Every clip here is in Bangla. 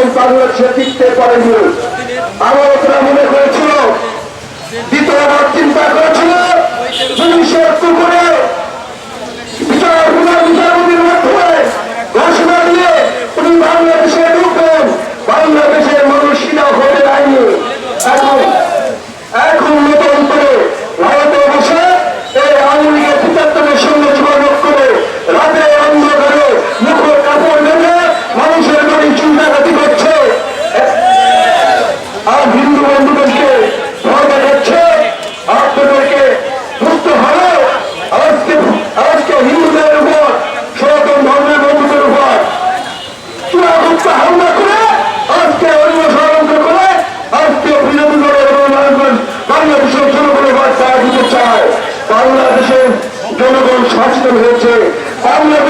যখন বাংলাদেশে টিকতে পারেনি। আমার ওরা মনে করেছিল দ্বিতীয়বার চিন্তা করেছিল পুলিশের কুকুরে হয়েছে।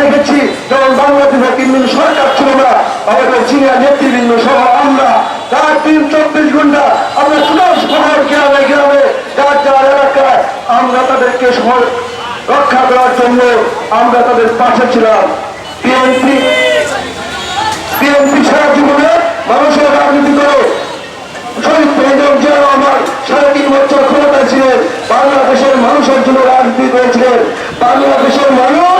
দেখেছি যখন সরকার ছিল না, আমাদের সিনিয়র নেতৃবৃন্দ সহ আমরা তিন চব্বিশ ঘণ্টা আমরা শহর গ্রামে গ্রামে, যার যার এলাকায় আমরা তাদেরকে শহর রক্ষা করার জন্য আমরা তাদের পাশে ছিলাম। সারা জীবনে মানুষের রাজনীতি করে শহীদ রহমান সাড়ে তিন বছর ক্ষমতায় ছিলেন। বাংলাদেশের মানুষের জন্য রাজনীতি করেছিলেন। বাংলাদেশের মানুষ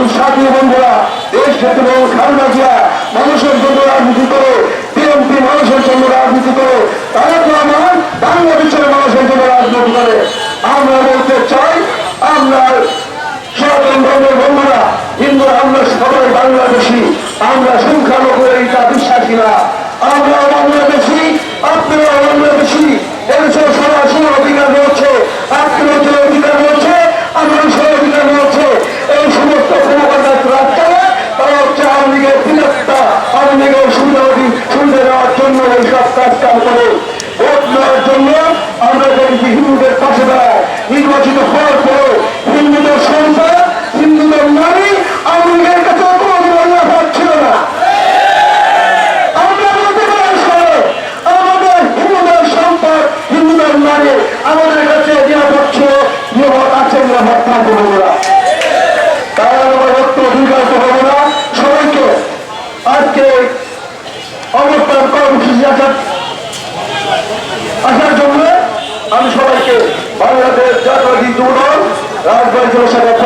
সংগ্রামী সাথী বন্ধুরা, দেশ থেকে এবং খালদা জিয়া মানুষের জন্য রাজনীতি করে, বিএনপি মানুষের জন্য রাজনীতি করে তারেক রহমান বাংলাদেশের মানুষের জন্য রাজনীতি করে। আমরা বলতে চাই, আমরা সনাতন ধর্মের বন্ধুরা, হিন্দু আমরা সবাই বাংলাদেশি, আমরা সংখ্যালঘু এইটা বিশ্বাসী না। আমরা বাংলাদেশি আপনারা বাংলাদেশি। নিরাপদ থাকবে না তারা আমরা বক্তব্য দীর্ঘায়িত হব না। সবাইকে আজকে অবস্থান কর্মসূচি আসার আসার জন্য আমি সবাইকে বাংলাদেশ জাতীয় যুবদল রাজবাড়ি জনসভার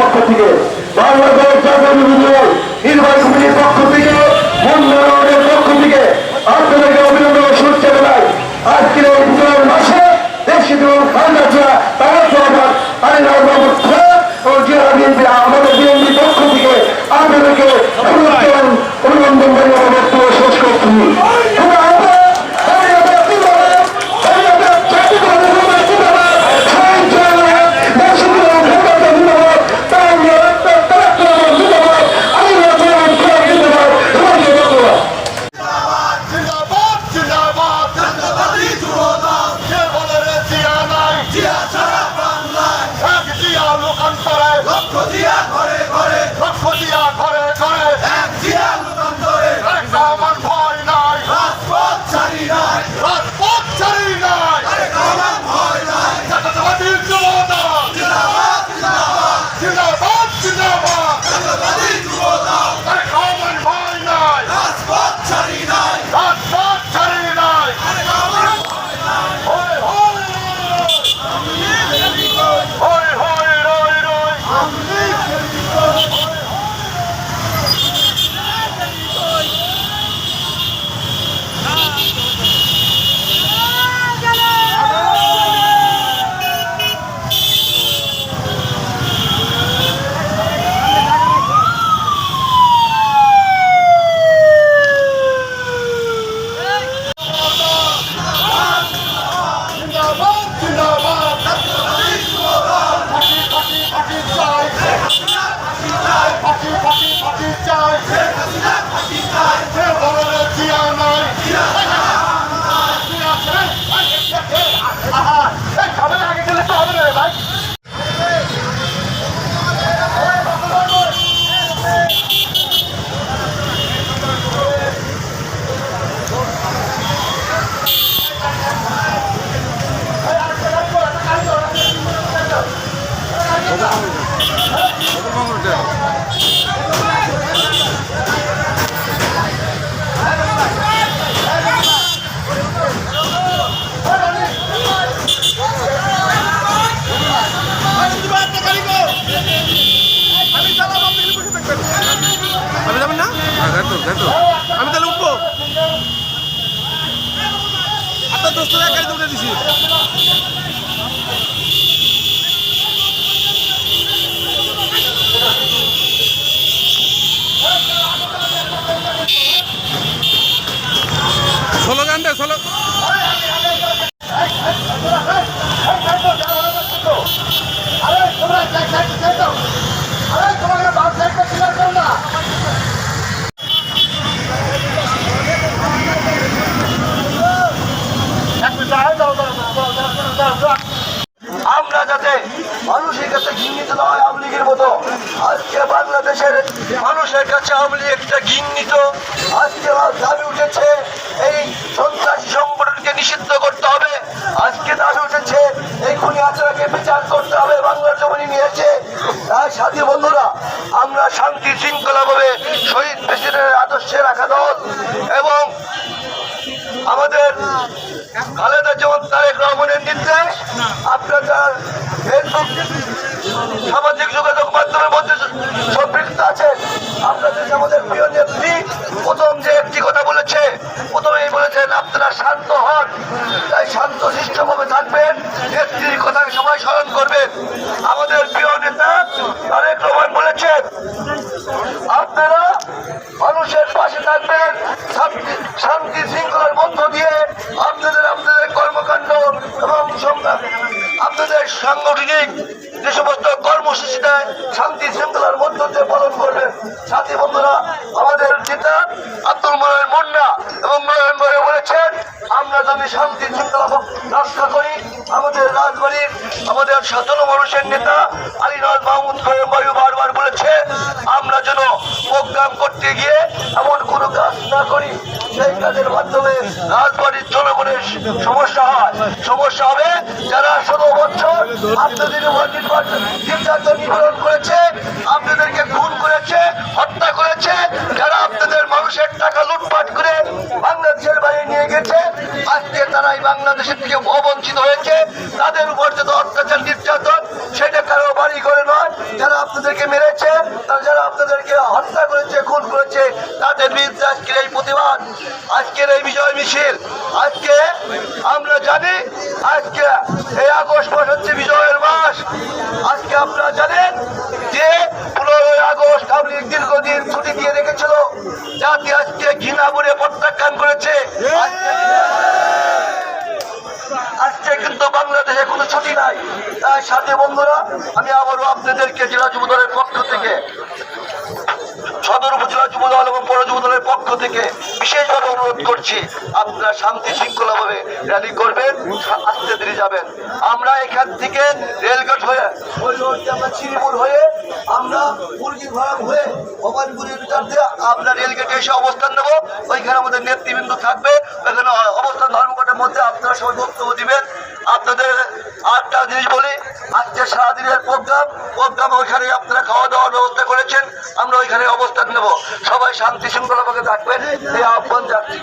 আমি তাহলে উঠবো। আপনার দোস্তরা গাড়িতে উঠে দিছি। মতো। আজকে বাংলাদেশের মানুষের কাছে আওয়ামী লীগ একটা ঘৃণিত আজকে দাবি উঠেছে, এই সন্ত্রাসী সংগঠনকে নিষিদ্ধ করতে হবে। আজকে দাবি উঠেছে, এই খুনি আচরাকে বিচার করতে হবে বাংলার জমিনে নিয়েছে তাই সাথী বন্ধুরা, আমরা শান্তি শৃঙ্খলাভাবে শহীদ প্রেসিডেন্টের আদর্শে রাখা দল এবং আমাদের খালেদা যেমন তারেক রহমানের নির্দেশ আপনারা ফেসবুক সামাজিক যোগাযোগ মাধ্যমের মধ্যে সম্পৃক্ত আছেন। আপনাদের আমাদের প্রিয় নেত্রী প্রথম যে একটি কথা বলেছে, প্রথমেই বলেছেন, আপনারা শান্ত হন। তাই শান্ত শিষ্টভাবে থাকবেন, নেত্রীর কথা সবাই স্মরণ করবেন। আমাদের প্রিয় নেতা তারেক রহমান বলেছেন, আপনারা মানুষের পাশে থাকবেন, শান্তি- শান্তি আপনাদের সাংগঠনিক যে সমস্ত কর্মসূচি দেয় শান্তি শৃঙ্খলার মধ্য দিয়ে পালন করবেন সাথী বন্ধুরা, আমাদের নেতা আব্দুল মোলায়ন মুন্না এবং মোলায়ন ভাই বলেছেন, আমরা যদি শান্তি শৃঙ্খলা রক্ষা করি, আমাদের রাজবাড়ির, আমাদের সাধারণ মানুষের নেতা আপনাদের উপর নির্যাতন করেছে, আপনাদেরকে খুন করেছে, হত্যা করেছে, যারা আপনাদের মানুষের টাকা লুটপাট করে বাংলাদেশের বাইরে নিয়ে গেছে, আজকে তারাই বাংলাদেশের থেকে অবঞ্চিত হয়েছে। তাদের উপর যত অত্যাচার, নির্যাতন, সেটা কারও বাড়ি করে নয়। যারা আপনাদেরকে মেরেছে, তারা যারা আপনাদেরকে হত্যা করেছে, খুন করেছে, তাদের বিরুদ্ধে আজকের এই প্রতিবাদ, আজকের এই বিজয় মিছিল, আজকে আমরা জানি, আজকে এই আগস্ট মাস হচ্ছে বিজয়ের মাস আজকে আপনারা জানেন যে পনেরোই আগস্ট আপনি দীর্ঘদিন ছুটি দিয়ে রেখেছিল। জাতি আজকে ঘৃণা বলে প্রত্যাখ্যান করেছে। আজকে আজকে কিন্তু বাংলাদেশে কোনো ছুটি নাই। তাই সাথে বন্ধুরা, আমি আবারও আপনাদেরকে জেলা যুব দলের পক্ষ থেকে বিশেষভাবে অনুরোধ করছি, আপনারা শান্তি শৃঙ্খলা ভাবে র্যালি করবেন, আস্তে ধীরে যাবেন। আমরা এখান থেকে রেলগেট হয়ে আমরা শ্রীপুর হয়ে, আমরা মুরগি ফার্ম হয়ে আমরা রেলগেটে এসে অবস্থান নেব। ওইখানে আমাদের নেতৃবৃন্দ থাকবে। ওইখানে অবস্থান ধর্মঘটের মধ্যে আপনারা সবাই বক্তব্য দিবেন। আপনাদের আটটা জিনিস বলি। আজকে সারাদিনের প্রোগ্রাম প্রোগ্রাম ওইখানে আপনারা খাওয়া দাওয়ার ব্যবস্থা করেছেন। আমরা ওইখানে অবস্থান নেব। সবাই শান্তি শৃঙ্খলা ভাবে থাকবেন। এই আহ্বান যাচ্ছি